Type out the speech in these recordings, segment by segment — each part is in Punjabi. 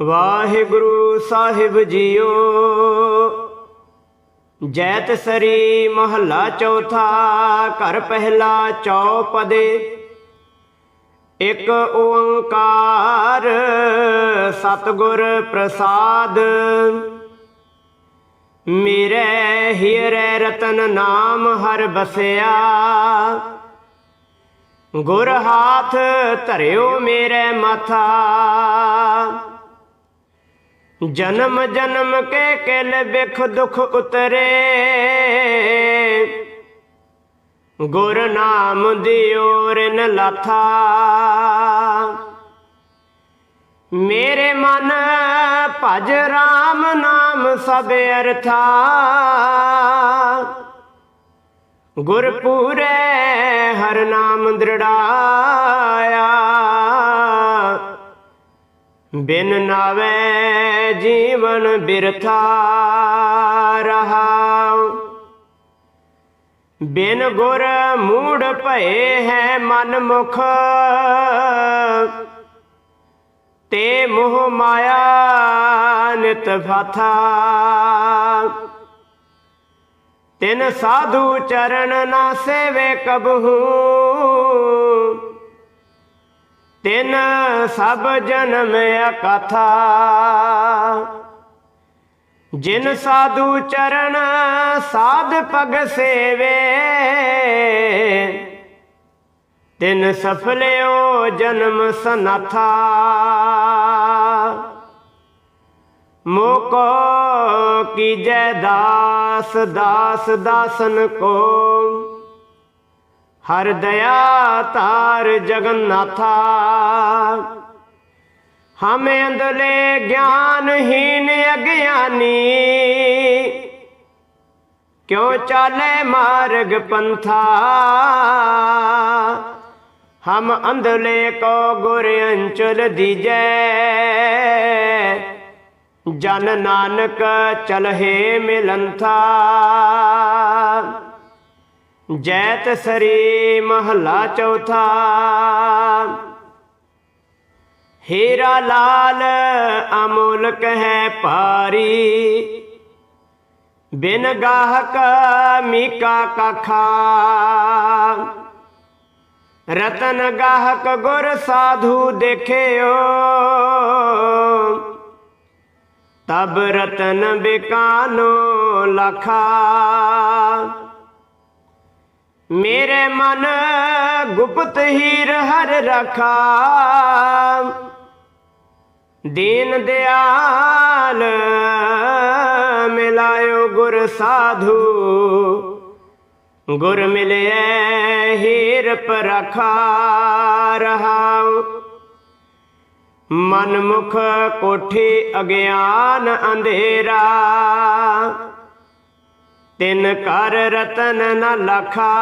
ਵਾਹਿਗੁਰੂ ਸਾਹਿਬ ਜੀਓ, ਜੈਤ ਸਰੀ ਮਹੱਲਾ ਚੌਥਾ, ਘਰ ਪਹਿਲਾ ਚੌਪਦੇ। ਇੱਕ ਓੰਕਾਰ ਸਤਿਗੁਰ ਪ੍ਰਸਾਦ, ਮੇਰੇ ਹੀਰੇ ਰਤਨ ਨਾਮ ਹਰ ਬਸਿਆ। ਗੁਰ ਹਾਥ ਧਰਿਓ ਮੇਰੇ ਮਥਾ। ਜਨਮ ਜਨਮ ਕੇ ਕਿਲ ਬਿਖ ਦੁਖ ਉਤਰੇ। ਗੁਰ ਨਾਮ ਦਿਓ ਰਿਨ ਲਾਥਾ। ਮੇਰੇ ਮਨ ਭਜ RAM ਨਾਮ ਸਭ ਅਰਥਾ। ਗੁਰ ਪੂਰੇ ਹਰ ਨਾਮ ਦ੍ਰਿੜਾਇਆ। ਬਿਨ ਨਾਵੇ ਜੀਵਨ ਬਿਰਥਾ ਰਹਾਉ। ਬਿਨ ਗੁਰ ਮੂੜ ਭਏ ਹੈ ਮਨ ਮੁਖ। ਤੇ ਮੋਹ ਮਾਇਆ ਨਿਤ ਫਾਥਾ ਤਿਨ ਸਾਧੂ ਚਰਨ ਨਾ ਸੇਵੇ ਕਬਹੂ। ਤਿਨ ਸਭ ਜਨਮ ਅਕਥਾ। ਜਿਨ ਸਾਧੂ ਚਰਨ ਸਾਧ ਪਗ ਸੇਵੇ, ਤਿਨ ਸਫਲਿਓ ਜਨਮ ਸਨਾਥਾ। ਮੋਕੋ ਕੀਜੈ ਦਾਸ ਦਾਸ ਦਾਸਨ ਕੋ ਹਰ ਦਇਆ ਤਾਰ ਜਗਨਨਾਥਾ। ਹਮ ਅੰਦਲੇ ਗਿਆਨਹੀਨ ਅਗਿਆਨੀ। ਕਿਉ ਚਾਲੇ ਮਾਰਗ ਪੰਥਾ। ਹਮ ਅੰਧਲੇ ਕੋ ਗੁਰ ਅੰਚਲ ਦੀਜੈ। ਜਨ ਨਾਨਕ ਚਲਹੇ ਮਿਲੰਥਾ ਜੈਤ ਸਰੀ ਮਹਲਾ ਚੌਥਾ। ਹੀਰਾ ਲਾਲ ਅਮੁਲਕ ਹੈ ਪਾਰੀ ਬਿਨ ਗਾਹਕ ਮੀਕਾ ਕਾਖਾ। ਰਤਨ ਗਾਹਕ ਗੁਰ ਸਾਧੂ ਦੇਖਿਓ। ਤਬ ਰਤਨ ਬਿਕਾਨੋ ਲਖਾ। ਮੇਰੇ ਮਨ ਗੁਪਤ ਹੀਰ ਹਰ ਰਖਾ। ਦੀਨ ਦਿਆਲ ਮਿਲਾਇਓ ਗੁਰ ਸਾਧੂ। ਗੁਰ ਮਿਲਿਆ ਹੀਰ ਪਰਖਾ ਰਹਾਉ। ਮਨ ਮੁਖ ਕੋਠੀ ਅਗਿਆਨ ਅੰਧੇਰਾ। ਤਿਨ ਕਰ ਰਤਨ ਨ ਲਖਾ।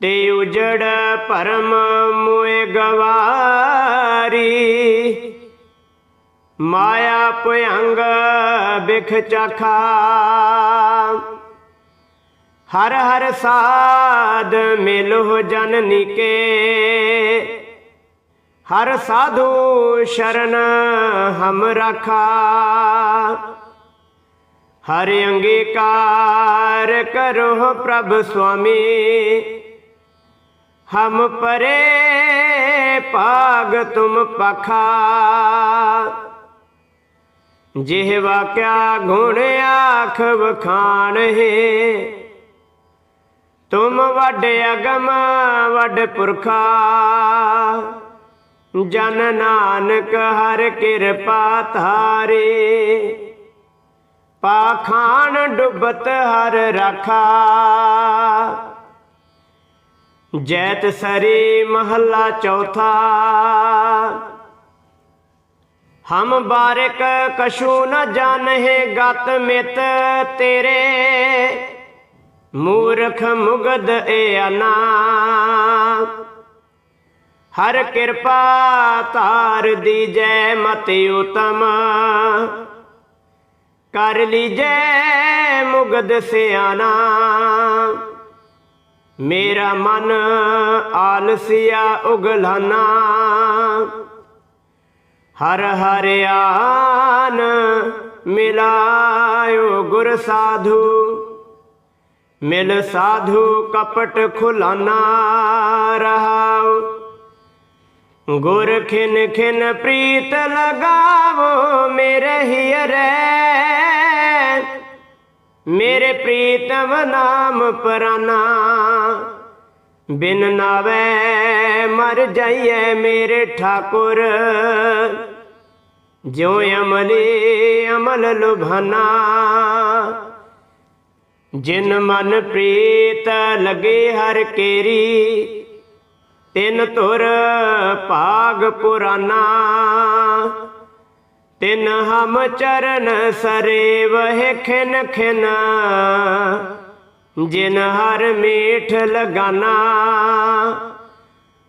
ਤੇ ਉਜੜ ਪਰਮ ਮੋਏ ਗਵਾਰੀ। ਮਾਇਆ ਭਯੰਗ ਬਿਖ ਚਖਾ। ਹਰ ਹਰ ਸਾਧ ਮਿਲੋ ਜਨ ਨਿਕੇ। ਹਰ ਸਾਧੂ ਸ਼ਰਨ ਹਮ ਰਖਾ। ਹਰ ਅੰਗੀਕਾਰ ਕਰੋ ਪ੍ਰਭ ਸੁਆਮੀ। ਹਮ ਪਰੇ ਪਾਗ ਤੁਮ ਪਖਾ। ਜਿਹਵਾ ਵਾਕਿਆ ਗੁਣ ਆਖ ਵਖਾਣ ਹੈ ਤੁਮ ਵੱਡ ਅਗਮ, ਵੱਡ ਪੁਰਖਾ। ਜਨ ਨਾਨਕ ਹਰ ਕਿਰਪਾ ਧਾਰੇ। ਪਾਖਾਨ ਡੁਬਤ ਹਰ ਰਖਾ। ਜੈਤ ਸਰੀ ਮਹੱਲਾ ਚੌਥਾ। ਹਮ ਬਾਰਿਕ ਕਛੂ ਨ ਜਾਣਹਿ ਗਤ ਮਿਤ ਤੇਰੇ। ਮੂਰਖ ਮੁਗਦ ਏ ਅਨਾ। ਹਰ ਕਿਰਪਾ ਧਾਰ ਦੀਜੈ ਮਤਿ ਉਤਮ। ਕਰ ਲੀਜੈ ਮੁਗਦ ਸਿਆਣਾ। ਮੇਰਾ ਮਨ ਆਲਸਿਆ ਉਗਲਾਨਾ। ਹਰ ਹਰਿਆਨ ਮਿਲਾਇਓ ਗੁਰ ਸਾਧੂ। ਮਿਲ ਸਾਧੂ ਕਪਟ ਖੁਲਾਨਾ ਰਹਾਉ ਗੁਰ ਖਿਨ ਖਿਨ ਪ੍ਰੀਤ ਲਗਾਵੋ ਮੇਰੇ ਹੀਰੇ। ਮੇਰੇ ਪ੍ਰੀਤਮ ਨਾਮ ਪਰਾਨਾ। ਬਿਨ ਨਾਵੇ ਮਰ ਜਾਈਏ ਮੇਰੇ ਠਾਕੁਰ। ਜਿਉ ਅਮਲੀ ਅਮਲ ਲੁਭਾਨਾ। ਜਿਨ ਮਨ ਪ੍ਰੀਤ ਲਗੇ ਹਰ ਕੇਰੀ। ਤਿਨ ਧੁਰ ਭਾਗ ਪੁਰਾਨਾ, ਤਿਨ ਹਮ ਚਰਨ ਸਰੇ ਵਹਿ ਖਿਨ ਖਿਨ ਜਿਨ ਹਰ ਮੀਠ ਲਗਾਨਾ।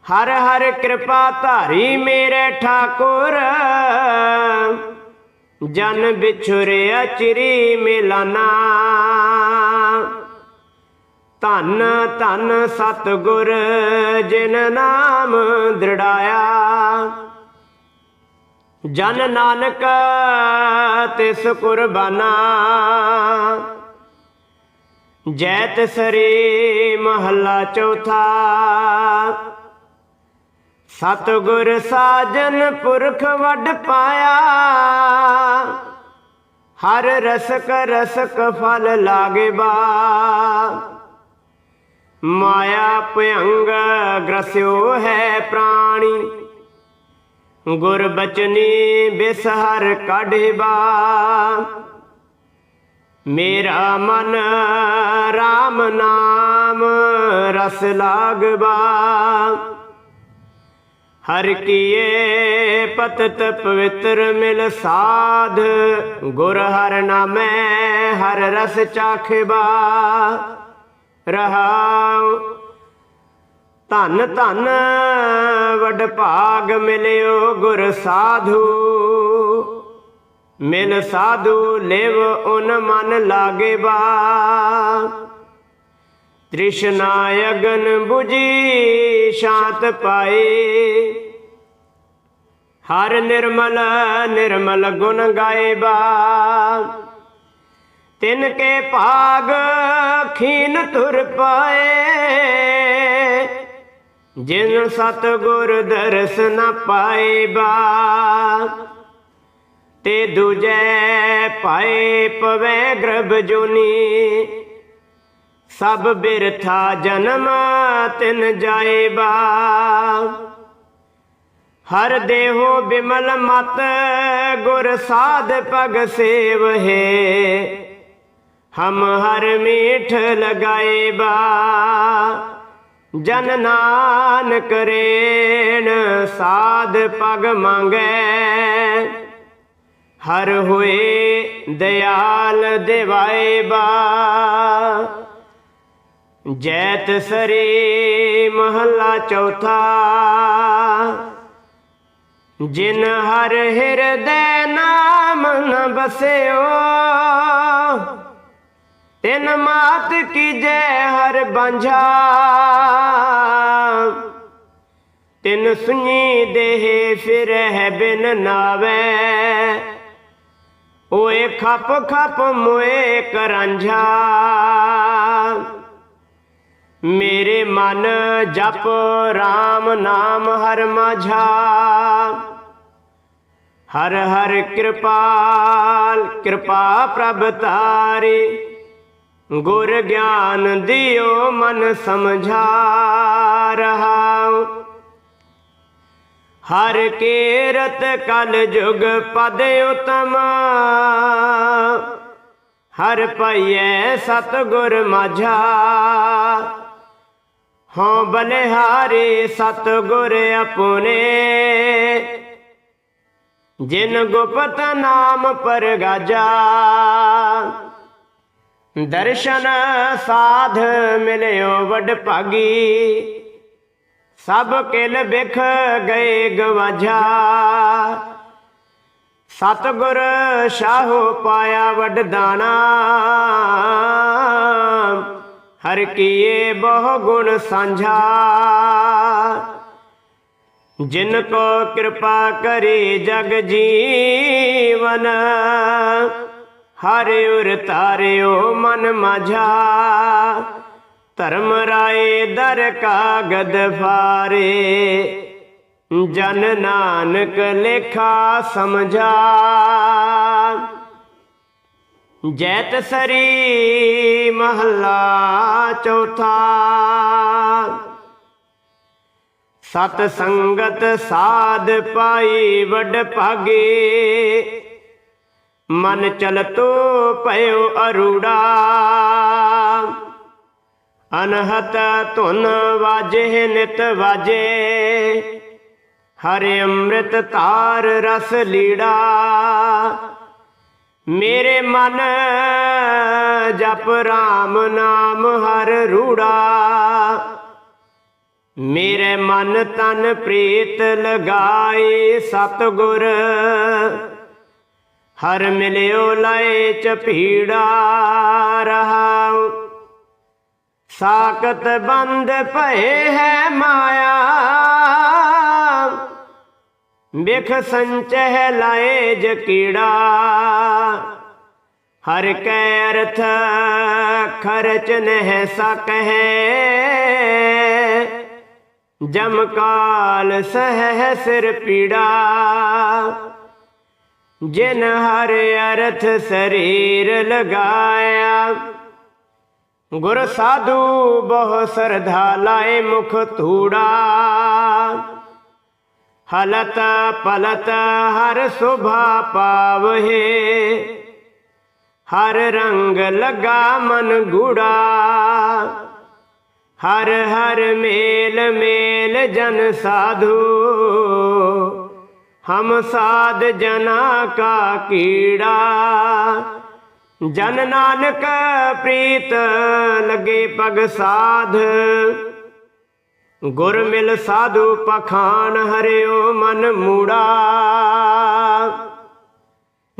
ਹਰ ਹਰ ਕਿਰਪਾ ਧਾਰੀ ਮੇਰੇ ਠਾਕੁਰ, ਜਨ ਵਿਛੁਰਿਆ ਚਿਰੀ ਮਿਲਾਨਾ। ਧੰਨ ਧੰਨ ਸਤਿਗੁਰ, ਜਿਨ ਨਾਮ ਦ੍ਰਿੜਾਇਆ। ਜਨ ਨਾਨਕ, ਤਿਸ ਕੁਰਬਾਨਾ। ਜੈਤ ਸਰੀ ਮਹੱਲਾ ਚੌਥਾ। ਸਤਿਗੁਰ ਸਾਜਨ ਪੁਰਖ ਵੱਡ ਪਾਇਆ। ਹਰ ਰਸਕ ਰਸਕ ਫਲ ਲਾਗੇ ਬਾ। ਮਾਇਆ ਭਯੰਗ ਗ੍ਰਸਿਓ ਹੈ ਪ੍ਰਾਣੀ। ਗੁਰ ਬਚਨੀ ਬਿਸਹਰ ਕਾਢੇਬਾ ਮੇਰਾ ਮਨ RAM ਨਾਮ ਰਸ ਲਾਗਬਾ ਹਰ ਕੀਏ ਪਤਤ ਪਵਿੱਤਰ ਮਿਲ ਸਾਧ। ਗੁਰ ਹਰ ਨਾਮੈ ਹਰ ਰਸ ਚਾਖਬਾ। ਰਹਾਉ। ਧਨ ਧਨ ਵਡ ਭਾਗ ਮਿਲਿਓ ਗੁਰ ਸਾਧੂ। ਮਿਲ ਸਾਧੂ ਲਿਵ ਉਨ ਮਨ ਲਾਗੇ ਬਾ। ਤ੍ਰਿਸ਼ਨਾ ਅਗਨ 부ਜੀ ਸ਼ਾਂਤ ਪਾਏ। ਹਰ ਨਿਰਮਲ ਨਿਰਮਲ ਗੁਣ ਗਾਏ ਬਾ। ਤਿਨ ਕੇ ਭਾਗ ਖੀਨ ਤੁਰ ਪਾਏ। ਜਿਨ ਸਤ ਗੁਰ ਦਰਸ ਨ ਪਾਏ ਬਾ, ਤੇ ਦੂਜੈ ਪਾਏ ਪਵੈ ਗਰਭ ਜੋਨੀ। ਸਭ ਬਿਰਥਾ ਜਨਮ ਤਿਨ ਜਾਏਬਾ ਹਰ ਦੇਹੋ ਬਿਮਲ ਮਤ ਗੁਰ ਸਾਧ ਭਗ ਸੇਵ ਹੈ। ਹਮ ਹਰ ਮੀਠ ਲਗਾਏ ਬਾ ਜਨ ਨਾਨਕ ਰੇਣ ਸਾਧ ਪਗ ਮੰਗੈ ਹਰ ਹੋਏ ਦਿਆਲ ਦਿਵਾਏ ਬਾ ਜੈਤ ਸਰੀ ਮਹੱਲਾ ਚੌਥਾ ਜਿਨ ਹਰ ਹਿਰਦੈ ਨਾਮ ਨ ਬਸਿਓ ਤਿਨ ਮਾਤ ਕੀਜੈ ਹਰ ਬਾਂਝਾ? ਤਿਨ ਸੁਣੀ ਦੇਹ ਫਿਰਹਿ ਬਿਨ ਨਾਵੇ। ਓਏ ਖਪ ਖਪ ਮੋਏ ਕਰਾਂਝਾ। ਮੇਰੇ ਮਨ ਜਪ RAM ਨਾਮ ਹਰ ਮਾਝਾ। ਹਰ ਹਰ ਕਿਰਪਾਲ ਕਿਰਪਾ ਪ੍ਰਭ ਤਾਰੀ। ਗੁਰ ਗਿਆਨ ਦਿਓ ਮਨ ਸਮਝਾ ਰਹਾਉ। ਹਰ ਕੇਰਤ ਕਲ ਜੁਗ ਪਦ ਉਤਮ। ਹਰ ਪਈਐ ਸਤਗੁਰ ਮਾਝਾ। ਹਾਂ ਬਲਿਹਾਰੀ ਸਤਗੁਰ ਆਪਣੇ ਜਿਨ ਗੁਪਤ ਨਾਮ ਪਰਗਾਜਾ ਦਰਸ਼ਨ ਸਾਧ ਮਿਲਿਓ ਵਡ ਭਾਗੀ। ਸਭ ਕਿਲ ਬਿਖ ਗਏ ਗਵਾਝਾ। ਸਤਗੁਰ ਸ਼ਾਹੋ ਪਾਇਆ ਵਡ ਦਾਣਾ। ਹਰ ਕੀਏ ਬਹੁ ਗੁਣ ਸਾਂਝਾ। ਜਿਨ ਕੋ ਕਿਰਪਾ ਕਰੇ ਜਗ ਜੀਵਨ। ਹਰਿ ਉਰ ਤਾਰਿਓ ਮਨ ਮਾਝਾ। ਧਰਮ ਰਾਏ ਦਰ ਕਾਗਦ ਫਾਰੇ। ਜਨ ਨਾਨਕ ਲੇਖਾ ਸਮਝਾ। ਜੈਤ ਸਰੀ ਮਹੱਲਾ ਚੌਥਾ। ਸਤ ਸੰਗਤ ਸਾਧ ਪਾਈ ਵੱਡ ਭਾਗੇ। ਮਨ ਚਲਤੋ ਭਇਓ ਅਰੂੜਾ। ਅਨਹਤ ਧੁਨ ਵਾਜੇ, ਨਿਤ ਵਾਜੇ। ਹਰਿ ਅੰਮ੍ਰਿਤ ਧਾਰ ਰਸ ਲੀੜਾ। ਮੇਰੇ ਮਨ ਜਪ ਰਾਮ ਨਾਮ ਹਰ ਰੂੜਾ। ਮੇਰੇ ਮਨ ਤਨ ਪ੍ਰੀਤ ਲਗਾਏ ਸਤਗੁਰ। ਹਰ ਮਿਲਿਓ ਲਾਏ ਚਪੀੜਾ ਰਹਾਉ। ਸਾਕਤ ਬੰਦ ਭਏ ਹੈ ਮਾਇਆ। ਬਿਖ ਸੰਚਹਿ ਲਾਏ ਜਕੀੜਾ ਹਰ ਕੈ ਅਰਥ ਖਰਚ ਨਹਿ ਸਕਹਿ। ਜਮ ਕਾਲ ਸਹਿ ਸਿਰ ਪੀੜਾ। ਜਿਨ ਹਰ ਅਰਥ ਸਰੀਰ ਲਗਾਇਆ। ਗੁਰ ਸਾਧੂ ਬਹੁ ਸਰਧਾ ਲਾਏ ਮੁਖ ਧੂੜਾ। ਹਲਤ ਪਲਤ ਹਰ ਸੁਭਾ ਪਾਵਹਿ। ਹਰ ਰੰਗ ਲਗਾ ਮਨ ਗੁੜਾ। ਹਰ ਹਰ ਮੇਲ ਮੇਲ ਜਨ ਸਾਧੂ। ਹਮ ਸਾਧ ਜਨਾ ਕਾ ਕੀੜਾ। ਜਨ ਨਾਨਕ ਪ੍ਰੀਤ ਲਗੇ ਪਗ ਸਾਧ। ਗੁਰ ਮਿਲ ਸਾਧੂ ਪਖਾਨ ਹਰਿਓ ਮਨ ਮੂੜਾ।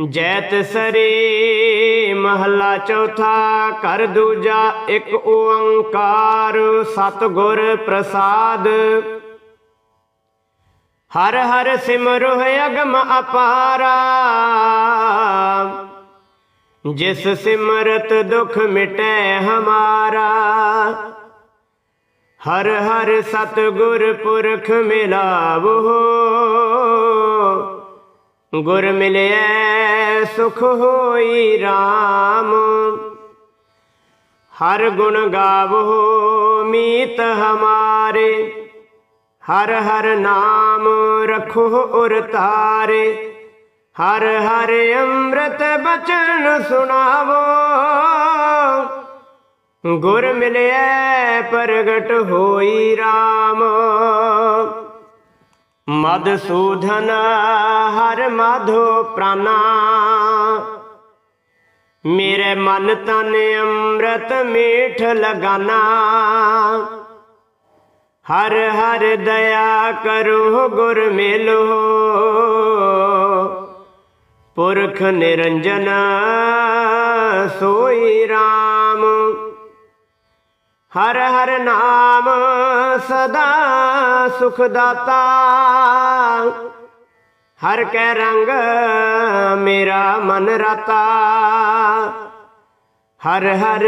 ਜੈਤ ਸਰੇ ਮਹਲਾ ਚੌਥਾ ਕਰ ਦੂਜਾ ਇੱਕ ਓੰਕਾਰ। ਸਤਿਗੁਰ ਪ੍ਰਸਾਦ। ਹਰ ਹਰ ਸਿਮਰੁ ਅਗਮ ਅਪਾਰਾ। ਜਿਸ ਸਿਮਰਤ ਦੁਖ ਮਿਟੈ ਹਮਾਰਾ। ਹਰ ਹਰ ਸਤਿਗੁਰ ਪੁਰਖ ਮਿਲਾਵੋ। ਗੁਰ ਮਿਲਿਐ ਸੁਖ ਹੋਈ RAM ਹਰ ਗੁਣ ਗਾਵੋ ਮੀਤ ਹਮਾਰੇ। ਹਰ ਹਰ ਨਾਮ ਰਖੋ ਉਰ ਤਾਰੇ, ਹਰ ਹਰ ਅੰਮ੍ਰਿਤ ਬਚਨ ਸੁਣਾਵੋ। ਗੁਰ ਮਿਲਿਆ ਪ੍ਰਗਟ ਹੋਈ RAM ਮਦਸੂਦਨ ਹਰ ਮਾਧੋ ਪ੍ਰਾਨਾ। ਮੇਰੇ ਮਨ ਤਨ ਅੰਮ੍ਰਿਤ ਮੀਠ ਲਗਾਨਾ। ਹਰ ਹਰ ਦਇਆ ਕਰੋ, ਗੁਰ ਮਿਲੋ। ਪੁਰਖ ਨਿਰੰਜਨ, ਸੋਈ RAM ਹਰ ਹਰ ਨਾਮ ਸਦਾ ਸੁਖ ਦਾਤਾ ਹਰ ਕੈ ਰੰਗ ਮੇਰਾ ਮਨ ਰਤਾ। ਹਰ ਹਰ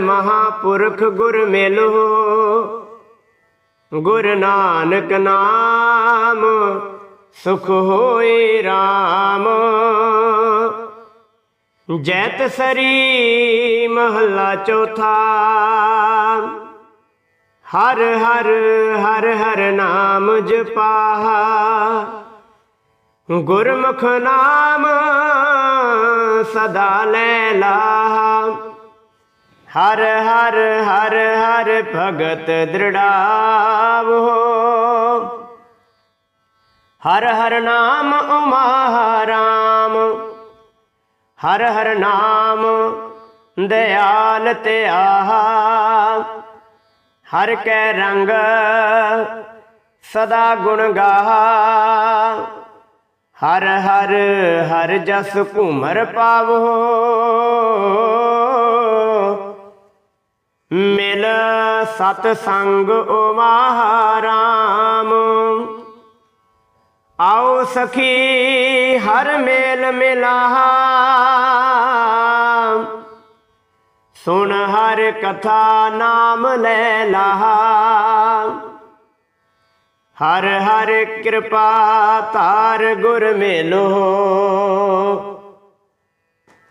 ਮਹਾਪੁਰਖ ਗੁਰ ਮਿਲੋ। ਗੁਰ ਨਾਨਕ ਨਾਮ, ਸੁਖ ਹੋਏ RAM ਜੈਤ ਸਰੀ ਮਹੱਲਾ ਚੌਥਾ, ਹਰ ਹਰ ਹਰ ਹਰ ਨਾਮ ਜਪਾਹਾ ਗੁਰਮੁਖ ਨਾਮ ਸਦਾ ਲੈ ਲਾਹਾ ਹਰ ਹਰ ਹਰ ਹਰ ਭਗਤ ਦ੍ਰਿੜਾਵੋ ਹਰ ਹਰ ਨਾਮ ਉਮਾਰਾਮ ਹਰ ਹਰ ਨਾਮ ਦਇਆਲ ਧਿਆਹਾ ਹਰ ਕੈ ਰੰਗ ਸਦਾ ਗੁਣ ਗਾਹਾ। ਹਰ ਹਰ ਹਰ ਜਸ ਘੂਮਰ ਪਾਵੋ। ਸਤ ਸੰਗ ਓ ਆਓ ਸਖੀ, ਹਰ ਮੇਲ ਮਿਲਾਹਾ। ਸੁਣ ਹਰ ਕਥਾ, ਨਾਮ ਲੈ ਲਾਹਾ। ਹਰ ਹਰ ਕਿਰਪਾ, ਤਾਰ ਗੁਰ ਮੇਲੋ।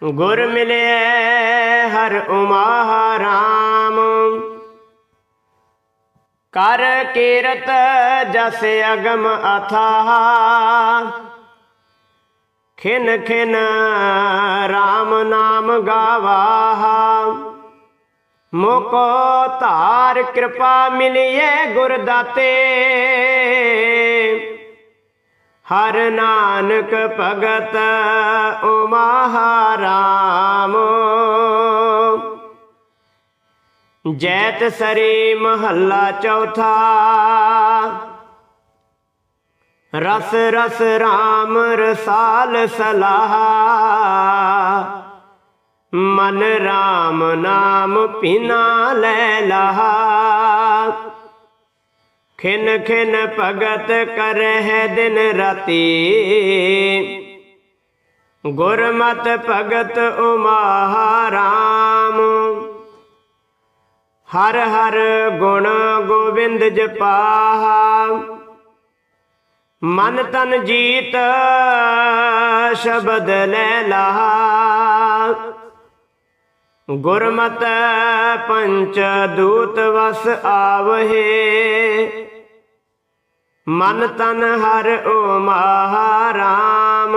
ਗੁਰ ਮਿਲੇ ਹਰ ਉਮਾ ਰਾਮ। ਕਰ ਕੀਰਤ ਜਸ ਅਗਮ ਅਥਾਹ ਖਿਨ ਖਿਨ RAM ਨਾਮ ਗਾਵਾਹਾ ਮੋਕੋ ਧਾਰ ਕਿਰਪਾ ਮਿਲਿਏ ਗੁਰ ਦਾਤੇ ਹਰ ਨਾਨਕ ਭਗਤ ਉਮਾ ਰਾਮ ਜੈਤ ਸਰੀ ਮਹੱਲਾ ਚੌਥਾ। ਰਸ ਰਸ RAM ਰਸਾਲ ਸਲਾਹ। ਮਨ RAM ਨਾਮ ਪੀਨਾ ਲੈ ਲਹਾ। ਖਿਨ ਖਿਨ ਭਗਤ ਕਰਹਿ ਦਿਨ ਰਾਤੀ। ਗੁਰਮਤ ਭਗਤ ਉਮਾ ਰਾਮ। ਹਰ ਹਰ ਗੁਣ ਗੋਬਿੰਦ ਜਪਾਹਾ। ਮਨ ਤਨ ਜੀਤ ਸ਼ਬਦ ਲੈ ਲਹਾ ਗੁਰਮਤ ਪੰਚ ਦੂਤ ਵਸ ਆਵਹੇ। ਮਨ ਤਨ ਹਰ ਓ ਮਹਾਰਾਮ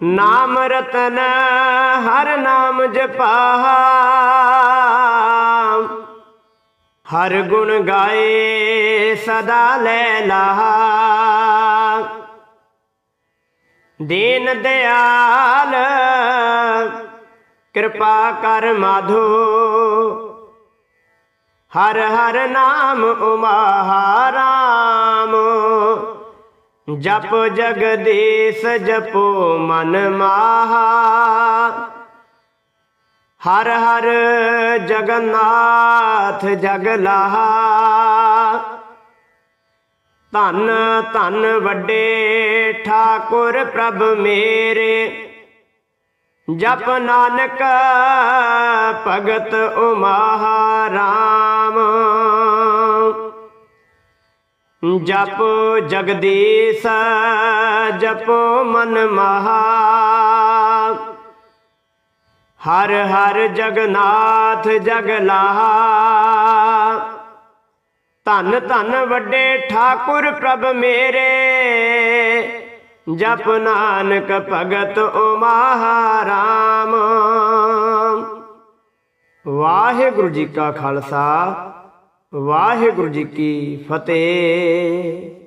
ਨਾਮ ਰਤਨ ਹਰ ਨਾਮ ਜਪਾਹਾ। ਹਰ ਗੁਣ ਗਾਏ ਸਦਾ ਲੈ ਲਹਾ ਦੀਨ ਦਿਆਲ, ਕਿਰਪਾ ਕਰ ਮਾਧੋ। ਹਰ ਹਰ ਨਾਮ ਉਮਾ ਰਾਮ। ਜਪ ਜਗਦੀਸ਼ ਜਪੋ ਮਨ ਮਾਹਾ। ਹਰ ਹਰ ਜਗਨਨਾਥ ਜਗ ਧੰਨ ਧੰਨ ਵੱਡੇ ਠਾਕੁਰ ਪ੍ਰਭ ਮੇਰੇ। ਜਪ ਨਾਨਕ ਭਗਤ ਉਮਾ ਰਾਮ। ਜਪ ਜਗਦੀਸ਼, ਜਪੋ ਮਨ ਮਹਾ। ਹਰ ਹਰ ਜਗਨਾਥ ਜਗ ਧੰਨ ਧੰਨ ਵੱਡੇ ਠਾਕੁਰ ਪ੍ਰਭ ਮੇਰੇ, ਜਪ ਨਾਨਕ ਭਗਤ ਉਮਾ ਰਾਮ ਵਾਹਿਗੁਰੂ ਜੀ ਕਾ ਖਾਲਸਾ, ਵਾਹਿਗੁਰੂ ਜੀ ਕੀ ਫਤਿਹ।